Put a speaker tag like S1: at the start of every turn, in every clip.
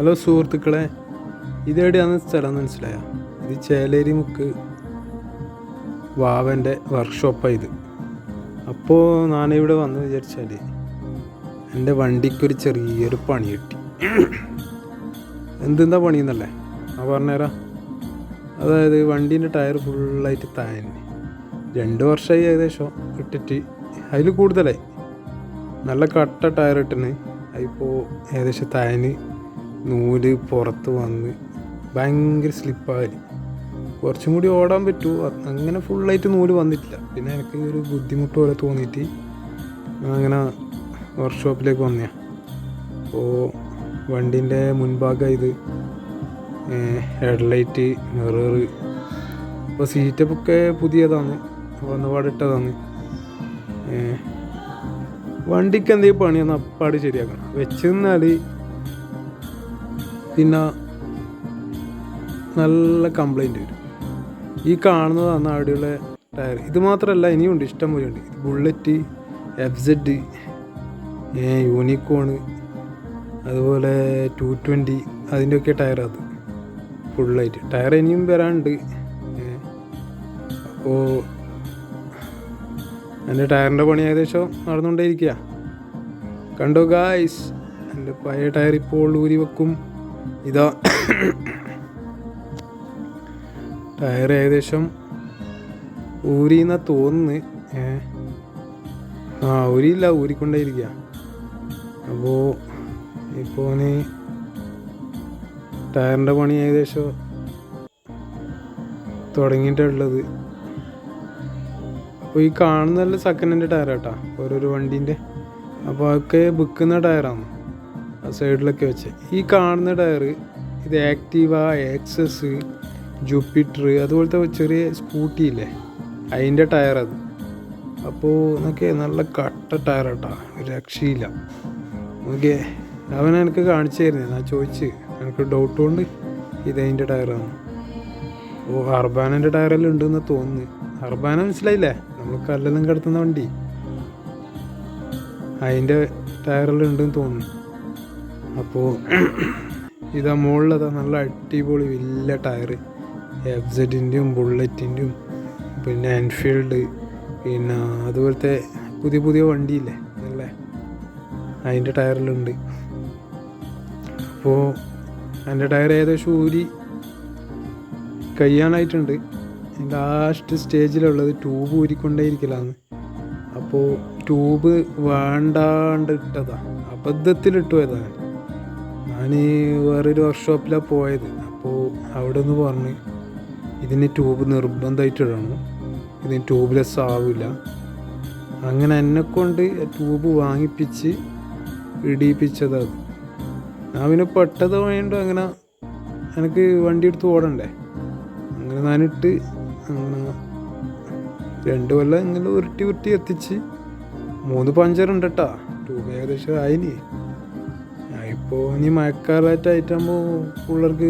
S1: Hello സുഹൃത്തുക്കളെ ഇതെവിടെയാണ് സ്ഥലം മനസ്സിലായോ? ഇത് ചേലേരി മുക്ക് വാവന്റെ വർക്ക്ഷോപ്പാണ് ഇത് അപ്പോൾ ഞാനിവിടെ വന്ന് വിചാരിച്ചാൽ എന്റെ വണ്ടിക്കൊരു ചെറിയൊരു പണി കിട്ടി. എന്തെന്താ പണിയെന്നല്ലേ? ആ പറഞ്ഞുതരാം അതായത് വണ്ടീന്റെ ടയർ ഫുള്ളായിട്ട് താഴെ രണ്ട് വർഷമായി ഏകദേശം ഇട്ടിട്ട് അതിൽ കൂടുതലായി. നല്ല കട്ട ടയർ ഇട്ടിന്. അതിപ്പോൾ ഏകദേശം താഴെ നൂൽ പുറത്ത് വന്ന് ഭയങ്കര സ്ലിപ്പായി കുറച്ചും കൂടി ഓടാൻ പറ്റുമോ അങ്ങനെ ഫുള്ളായിട്ട് നൂൽ വന്നിട്ടില്ല. പിന്നെ എനിക്ക് ഒരു ബുദ്ധിമുട്ട് പോലെ തോന്നിയിട്ട് അങ്ങനെ വർക്ക്ഷോപ്പിലേക്ക് വന്നതാണ് അപ്പോൾ വണ്ടീന്റെ മുൻഭാഗം ഇത് ഹെഡ്ലൈറ്റ് മിറർ ഇപ്പോൾ സീറ്റപ്പൊക്കെ പുതിയതാണ്. വന്നപാടിട്ടതാണ്. വണ്ടിക്ക് എന്തെങ്കിലും പണിയൊന്ന് അപ്പാട് ശരിയാക്കണം. വെച്ചിരുന്നാൽ പിന്നെ നല്ല കംപ്ലൈന്റ് വരും. ഈ കാണുന്നതാണ് അവിടെയുള്ള ടയർ ഇത് മാത്രമല്ല ഇനിയുണ്ട് ഇഷ്ടം പോലെ ഉണ്ട്. ബുള്ളറ്റ് എഫ് സെഡ് യൂണിക്കോണ് അതുപോലെ ടു ട്വന്റി അതിന്റെയൊക്കെ ടയർ അത്. ഫുള്ളായിട്ട് ടയർ ഇനിയും വരാനുണ്ട്. അപ്പോൾ എന്റെ ടയറിന്റെ പണി ഏകദേശം നടന്നുകൊണ്ടേയിരിക്കുക കണ്ടോ ഗായ്സ് എന്റെ പഴയ ടയർ ഇപ്പോൾ ഊരി വെക്കും ഇതാ ടയർ ഏകദേശം ഊരിന്ന തോന്നുന്നു. ഏ? ആ ഊരിയില്ല ഊരിക്കൊണ്ടേയിരിക്കുക അപ്പോൾ ഇപ്പോൾ ടയറിന്റെ പണി ഏകദേശം തുടങ്ങിയിട്ടുള്ളത് അപ്പോൾ ഈ കാണുന്നതല്ല സെക്കൻഡ് ഹാൻഡ് ടയർ കേട്ടോ ഓരോരോ വണ്ടീന്റെ അപ്പോൾ അതൊക്കെ വിൽക്കുന്ന ടയറാണ് സൈഡിലൊക്കെ വെച്ച്. ഈ കാണുന്ന ടയർ ഇത് ആക്റ്റീവ എക്സസ് ജൂപ്പിറ്റർ അതുപോലത്തെ ചെറിയ സ്കൂട്ടി ഇല്ലേ? അതിന്റെ ടയർ അത് അപ്പോൾ എന്നൊക്കെ നല്ല കട്ട ടയർ കേട്ടോ ഒരു രക്ഷയില്ല. ഓക്കെ അവൻ എനിക്ക് കാണിച്ചു തരുന്നത് ഞാൻ ചോദിച്ച്. എനിക്ക് ഡൗട്ട് കൊണ്ട് അതിന്റെ ടയറാണ്. ഓ അർബാനന്റെ ടയറെല്ലാം ഉണ്ടെന്ന് തോന്നുന്നു. അർബാന മനസ്സിലായില്ലേ? നമ്മൾ കല്ലെല്ലാം കിടത്തുന്ന വണ്ടി. അതിന്റെ ടയറെല്ലാം ഉണ്ടെന്ന് തോന്നുന്നു. അപ്പോൾ ഇതാ മുകളിലതാ നല്ല അടിപൊളി വലിയ ടയർ എഫ് സെഡിന്റെയും ബുള്ളറ്റിന്റെയും പിന്നെ എൻഫീൽഡ് പിന്നെ അതുപോലത്തെ പുതിയ പുതിയ വണ്ടിയില്ലേ അല്ലേ? അതിന്റെ ടയറിലുണ്ട്. അപ്പോൾ എന്റെ ടയർ ഏകദേശം ഊരി കഴിയാനായിട്ടുണ്ട്. Last സ്റ്റേജിലുള്ളത് tube ഊരിക്കൊണ്ടേയിരിക്കലാണ്. അപ്പോൾ ട്യൂബ് വേണ്ടാണ്ട് ഇട്ടതാണ് അബദ്ധത്തിൽ ഇട്ടു പോയതാണ്. ഞാൻ വേറൊരു വർക്ക്ഷോപ്പിലാണ് പോയത്. അപ്പോൾ അവിടെ നിന്ന് പറഞ്ഞ് ഇതിന് ട്യൂബ് നിർബന്ധമായിട്ട് ഇടണം ഇതിന് ട്യൂബ്ലെസ് ആവില്ല അങ്ങനെ എന്നെ കൊണ്ട് ട്യൂബ് വാങ്ങിപ്പിച്ച് ഇടിയിപ്പിച്ചതാണ് ഞാൻ പിന്നെ പെട്ടത് വേണ്ട അങ്ങനെ എനിക്ക് വണ്ടി എടുത്ത് ഓടണ്ടേ? അങ്ങനെ ഞാനിട്ട് അങ്ങനെ രണ്ട് കൊല്ലം ഇങ്ങനെ ഉരുട്ടി ഉരുട്ടി എത്തിച്ച് മൂന്ന് പഞ്ചറുണ്ട് കേട്ടാ ട്യൂബ് ഏകദേശം ആയിനി ഇപ്പോൾ ഇനി മഴക്കാലത്തായിട്ടാകുമ്പോൾ പിള്ളേർക്ക്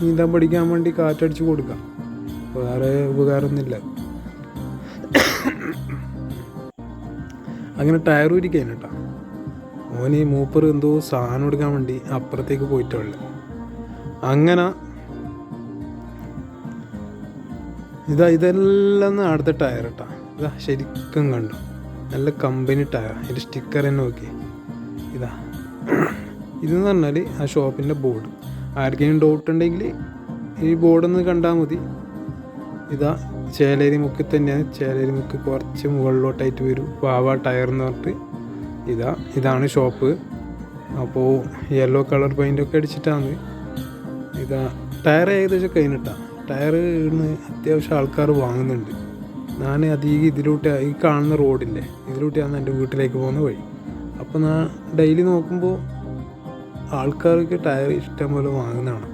S1: നീന്താൻ പഠിക്കാൻ വേണ്ടി കാറ്റടിച്ച് കൊടുക്കാം. വേറെ ഉപകാരമൊന്നുമില്ല. അങ്ങനെ ടയർ ഇരിക്കാൻ കേട്ടോ ഓന് മൂപ്പർ എന്തോ സാധനം എടുക്കാൻ വേണ്ടി അപ്പുറത്തേക്ക് പോയിട്ടുള്ളത് അങ്ങനെ ഇതാ ഇതെല്ലാം അടുത്ത ടയർ കേട്ടോ ഇതാ ശരിക്കും കണ്ടു. നല്ല കമ്പനി ടയർ അതിന്റെ സ്റ്റിക്കർ തന്നെ നോക്കി ഇതാ. ഇതെന്ന് പറഞ്ഞാൽ ആ ഷോപ്പിന്റെ ബോർഡ്. ആർക്കെങ്കിലും ഡൗട്ട് ഉണ്ടെങ്കിൽ ഈ ബോർഡൊന്ന് കണ്ടാൽ മതി. ഇതാ ചേലേരി മുക്ക് തന്നെയാണ്. ചേലേരി മുക്ക് കുറച്ച് മുകളിലോട്ടായിട്ട് വരും. വാവ ടയർ എന്ന് പറഞ്ഞിട്ട്. ഇതാ ഇതാണ് ഷോപ്പ്. അപ്പോൾ യെല്ലോ കളർ പെയിന്റൊക്കെ അടിച്ചിട്ടാണ്. ഇതാ ടയർ ഏകദേശം കഴിഞ്ഞിട്ടാണ് ടയർ ഇന്ന് അത്യാവശ്യം ആൾക്കാർ വാങ്ങുന്നുണ്ട്. ഞാൻ അധികം ഇതിലൂട്ട് ഈ കാണുന്ന റോഡില്ലേ ഇതിലൂട്ടിയാണ് എന്റെ വീട്ടിലേക്ക് പോകുന്ന വഴി. അപ്പോൾ ഞാൻ ഡെയിലി നോക്കുമ്പോൾ ആൾക്കാർക്ക് ടയർ ഇഷ്ടം പോലെ വാങ്ങുന്നതാണ്.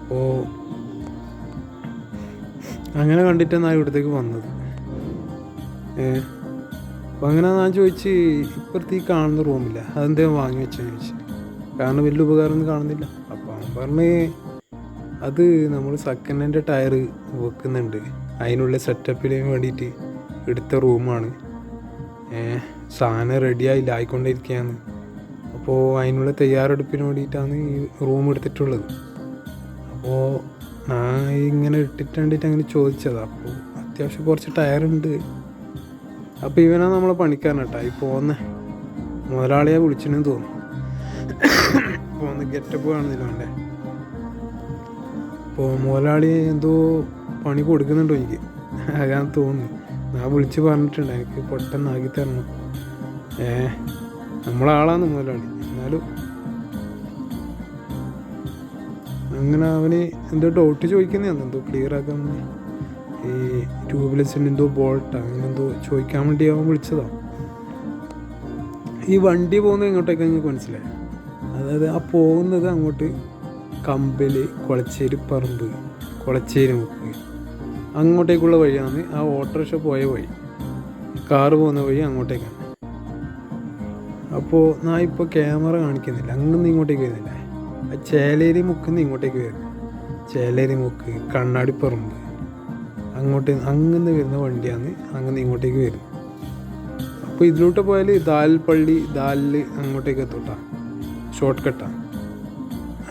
S1: അപ്പോൾ അങ്ങനെ കണ്ടിട്ടാണ് ഞാൻ ഇവിടത്തേക്ക് വന്നത്. അപ്പോൾ അങ്ങനെ ഞാൻ ചോദിച്ച് ഇപ്പുറത്ത് ഈ കാണുന്ന റൂമില്ല അതെന്തേ വാങ്ങി വെച്ചെന്ന് ചോദിച്ചു. കാരണം വലിയ ഉപകാരമൊന്നും കാണുന്നില്ല. അപ്പോൾ അവൻ പറഞ്ഞ് അത് നമ്മൾ സെക്കൻഡ് ഹാൻഡ് ടയർ വെക്കുന്നുണ്ട്. അതിനുള്ള സെറ്റപ്പിന് വേണ്ടിയിട്ട് എടുത്ത റൂമാണ്. സാധനം റെഡിയായില്ല ആയിക്കൊണ്ടിരിക്കുകയാണ് അപ്പോൾ അതിനുള്ള തയ്യാറെടുപ്പിന് വേണ്ടിയിട്ടാണ് ഈ റൂം എടുത്തിട്ടുള്ളത്. അപ്പോൾ ഞാൻ ഇങ്ങനെ ഇട്ടിട്ട് വേണ്ടിയിട്ട് അങ്ങനെ ചോദിച്ചതാണ് അപ്പോൾ അത്യാവശ്യം കുറച്ച് ടയറുണ്ട്. അപ്പോൾ ഇവനാ നമ്മളെ പണിക്കാരൻ കേട്ടോ ഈ പോകുന്ന മുതലാളിയെ വിളിച്ചിട്ടെന്ന് തോന്നുന്നു. പോകുന്ന ഗെറ്റപ്പ് കാണുന്നില്ല വേണ്ടേ അപ്പോൾ മുതലാളി എന്തോ പണി കൊടുക്കുന്നുണ്ടോ എനിക്ക്? അതാണ് തോന്നുന്നു. ഞാൻ വിളിച്ച് പറഞ്ഞിട്ടുണ്ട്. എനിക്ക് പെട്ടെന്ന് ആക്കി തരണം. ഏ? നമ്മളാളാന്ന് മുതലാളി. എന്നാലും അങ്ങനെ അവന് എന്തോ ഡൗട്ട് ചോദിക്കുന്നതാണ് എന്തോ ക്ലിയർ ആക്കാൻ വേണ്ടി. ഈ ട്യൂബ്ലെസ്സിന് എന്തോ ബോൾട്ട് അങ്ങനെ എന്തോ ചോദിക്കാൻ വേണ്ടി അവൻ വിളിച്ചതാണ് ഈ വണ്ടി പോകുന്നത് എങ്ങോട്ടേക്ക് നിങ്ങൾക്ക് മനസ്സിലായി? അതായത് ആ പോകുന്നത് അങ്ങോട്ട് കമ്പൽ കുളച്ചേരി പറമ്പ് കുളച്ചേരി മുക്ക്. അങ്ങോട്ടേക്കുള്ള വഴിയാണ് ആ ഓട്ടോറിക്ഷ പോയ വഴി. കാറ് പോകുന്ന വഴി അങ്ങോട്ടേക്കാണ്. അപ്പോൾ ഞാൻ ഇപ്പോൾ ക്യാമറ കാണിക്കുന്നില്ല. അങ്ങനൊന്നും ഇങ്ങോട്ടേക്ക് വരുന്നില്ല. ചേലേരി നിന്ന് ഇങ്ങോട്ടേക്ക് വരുന്നു ചേലേരി മുക്ക് കണ്ണാടിപ്പറമ്പ് അങ്ങോട്ട് അങ്ങനെ വരുന്ന വണ്ടിയാണ് അങ്ങനെ ഇങ്ങോട്ടേക്ക് വരുന്നത് അപ്പോൾ ഇതിലോട്ട് പോയാൽ ദാൽപ്പള്ളി ദാലിൽ അങ്ങോട്ടേക്ക് എത്തൂട്ടാ. ഷോർട്ട് കട്ടാണ്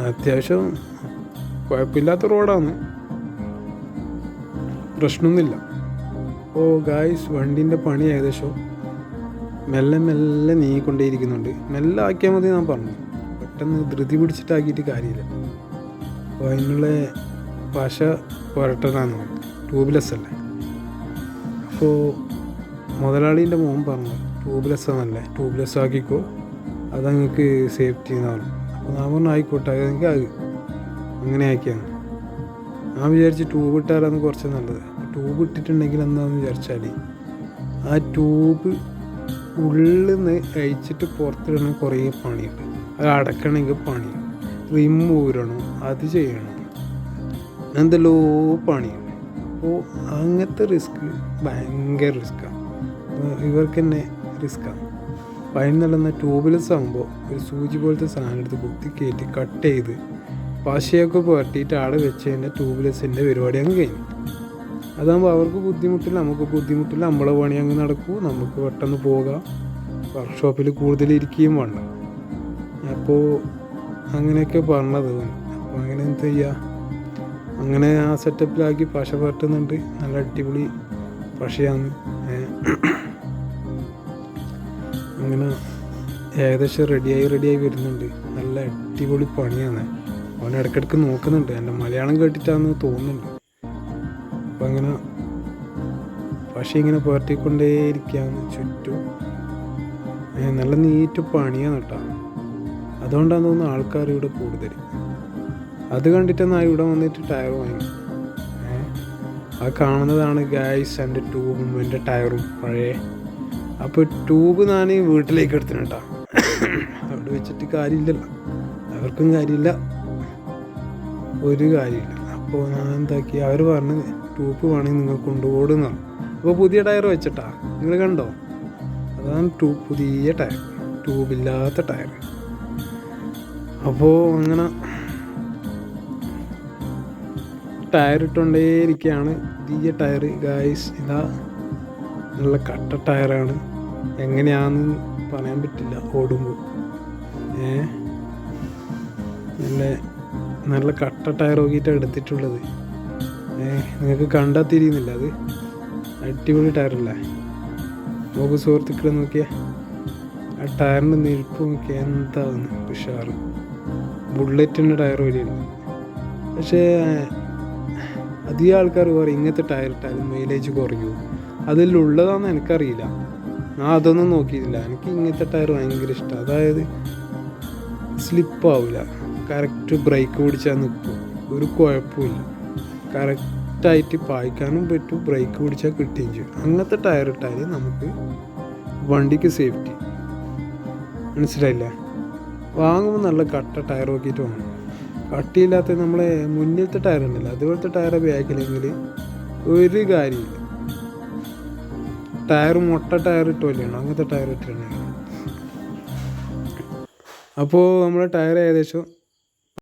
S1: അത്യാവശ്യം കുഴപ്പമില്ലാത്ത റോഡാണ്. പ്രശ്നമൊന്നുമില്ല ഓ ഗായ്സ് വണ്ടീന്റെ പണി ഏകദേശം മെല്ലെ മെല്ലെ നീങ്ങിക്കൊണ്ടേയിരിക്കുന്നുണ്ട്. മെല്ലെ ആക്കിയാൽ മതി ഞാൻ പറഞ്ഞു. പെട്ടെന്ന് ധൃതി പിടിച്ചിട്ടാക്കിയിട്ട് കാര്യമില്ല. അപ്പോൾ അതിനുള്ള പശ പറഞ്ഞു. ട്യൂബ്ലെസ് അല്ലേ അപ്പോൾ മുതലാളീന്റെ മോൻ പറഞ്ഞു ട്യൂബ്ലെസ് ആണല്ലേ ട്യൂബ്ലെസ് ആക്കിക്കോ അത് നിങ്ങൾക്ക് സേഫ്റ്റി എന്നാണ് അപ്പോൾ ഞാൻ പറഞ്ഞു ആയിക്കോട്ടെ അത് എനിക്ക് ആകെ അങ്ങനെ ആക്കിയാണ് ഞാൻ വിചാരിച്ച് ട്യൂബ് ഇട്ടാലാണ് കുറച്ച് നല്ലത്. ട്യൂബ് ഇട്ടിട്ടുണ്ടെങ്കിൽ എന്താണെന്ന് വിചാരിച്ചാൽ ആ ട്യൂബ് ഉള്ളിൽ നിന്ന് അഴിച്ചിട്ട് പുറത്തിടണം കുറേ പണിയുണ്ട് അത് അടക്കണമെങ്കിൽ പണിയാണ് റിം ഊരണം അത് ചെയ്യണം. എന്തെല്ലോ പണിയുണ്ട് അപ്പോൾ അങ്ങനത്തെ റിസ്ക് ഭയങ്കര റിസ്ക്കാണ് ഇവർക്ക് തന്നെ റിസ്ക്കാണ് നല്ല ട്യൂബ്ലെസ് ആകുമ്പോൾ ഒരു സൂചി പോലത്തെ സാധനം എടുത്ത് കുത്തി കയറ്റി കട്ട് ചെയ്ത് പശയൊക്കെ പുരട്ടിയിട്ട് ആടെ വെച്ച് കഴിഞ്ഞാൽ ട്യൂബ്ലെസ്സിന്റെ പരിപാടി അങ്ങ് കഴിഞ്ഞു. അതാകുമ്പോൾ അവർക്ക് ബുദ്ധിമുട്ടില്ല. നമുക്ക് ബുദ്ധിമുട്ടില്ല. നമ്മളെ പണി അങ്ങ് നടക്കൂ. നമുക്ക് പെട്ടെന്ന് പോകാം. വർക്ക്ഷോപ്പിൽ കൂടുതൽ ഇരിക്കുകയും വേണ്ട. അപ്പോൾ അങ്ങനെയൊക്കെ പറഞ്ഞത്. അപ്പോൾ അങ്ങനെ എന്ത് ചെയ്യുക അങ്ങനെ ആ സെറ്റപ്പിലാക്കി പശ പറ്റുന്നുണ്ട് നല്ല അടിപൊളി പശയാണ്. അങ്ങനെ ഏകദേശം റെഡിയായി റെഡിയായി വരുന്നുണ്ട്. നല്ല അടിപൊളി പണിയാണ്. അവൻ ഇടയ്ക്കിടയ്ക്ക് നോക്കുന്നുണ്ട്. എന്റെ മലയാളം കേട്ടിട്ടാന്ന് തോന്നുന്നുണ്ട്. പക്ഷേ ഇങ്ങനെ പുരട്ടിക്കൊണ്ടേയിരിക്കുകയാണ് ചുറ്റും. നല്ല നീറ്റ് പണിയാണ് കേട്ടോ. അതുകൊണ്ടാണ് തോന്നുന്നു ആൾക്കാർ ഇവിടെ കൂടുതൽ. അത് കണ്ടിട്ടാണ് ഞാൻ ഇവിടെ വന്നിട്ട് ടയർ വാങ്ങി. ആ കാണുന്നതാണ് ഗായ്സ് എന്റെ ട്യൂബും എന്റെ ടയറും പഴയ. അപ്പോൾ ട്യൂബ് ഞാൻ വീട്ടിലേക്ക് എടുത്തിന് കേട്ടോ. അവിടെ വെച്ചിട്ട് കാര്യമില്ലല്ലോ. അവർക്കും കാര്യമില്ല. ഒരു കാര്യമില്ല. അപ്പോൾ ഞാൻ എന്താക്കി അവർ പറഞ്ഞ് ട്യൂബ് വേണമെങ്കിൽ നിങ്ങൾ കൊണ്ടുപോടുന്നാണ് അപ്പോൾ പുതിയ ടയർ വെച്ചിട്ടാ. നിങ്ങൾ കണ്ടോ? അതാണ് ട്യൂബ് പുതിയ ടയർ. ട്യൂബില്ലാത്ത ടയർ. അപ്പോൾ അങ്ങനെ ടയർ ഇട്ടുകൊണ്ടേയിരിക്കുകയാണ് പുതിയ ടയർ. ഗായ്സ് ഇതാ നല്ല കട്ട ടയറാണ്. എങ്ങനെയാണെന്ന് പറയാൻ പറ്റില്ല. ഓടുമ്പോൾ ഏ? നല്ല നല്ല കട്ട ടയർ നോക്കിയിട്ടാണ് എടുത്തിട്ടുള്ളത്. ഏ നിങ്ങൾക്ക് കണ്ടാൽ തിരിയുന്നില്ല അത്? അടിപൊളി ടയറല്ലേ നോക്ക് സുഹൃത്തുക്കളെ നോക്കിയേ. ആ ടയറിന്റെ നിൽപ്പ് നോക്കിയാൽ എന്താണ് ഉഷാറ്. ബുള്ളറ്റിന്റെ ടയർ പോലെയുണ്ട് പക്ഷേ അധികം ആൾക്കാർ പറയും ഇങ്ങനത്തെ ടയർ ഇട്ടാലും മൈലേജ് കുറയൂ. അതിലുള്ളതാണെന്ന് എനിക്കറിയില്ല. ഞാൻ അതൊന്നും നോക്കിയിട്ടില്ല. എനിക്ക് ഇങ്ങനത്തെ ടയർ ഭയങ്കര ഇഷ്ടമാണ് അതായത് സ്ലിപ്പാവില്ല കറക്റ്റ് ബ്രേക്ക് പിടിച്ചാൽ നിൽക്കും ഒരു കുഴപ്പമില്ല. കറക്റ്റായിട്ട് പായിക്കാനും പറ്റും ബ്രേക്ക് പിടിച്ചാൽ കിട്ടുകയും ചെയ്യും. അങ്ങനത്തെ ടയർ ഇട്ടാൽ നമുക്ക് വണ്ടിക്ക് സേഫ്റ്റി മനസ്സിലായില്ല? വാങ്ങുമ്പോൾ നല്ല കട്ട ടയർ നോക്കിയിട്ട് വാങ്ങും കട്ടിയില്ലാത്ത നമ്മളെ മുന്നിലത്തെ ടയർ ഉണ്ടല്ലോ അതുപോലത്തെ ടയർ ബാക്കിലെങ്കിൽ ഒരു കാര്യമില്ല. ടയർ മുട്ട ടയർ ഇട്ട് വലിയാണ് അങ്ങനത്തെ ടയർ ഇട്ടിട്ടുണ്ടെങ്കിൽ. അപ്പോൾ നമ്മുടെ ടയർ ഏകദേശം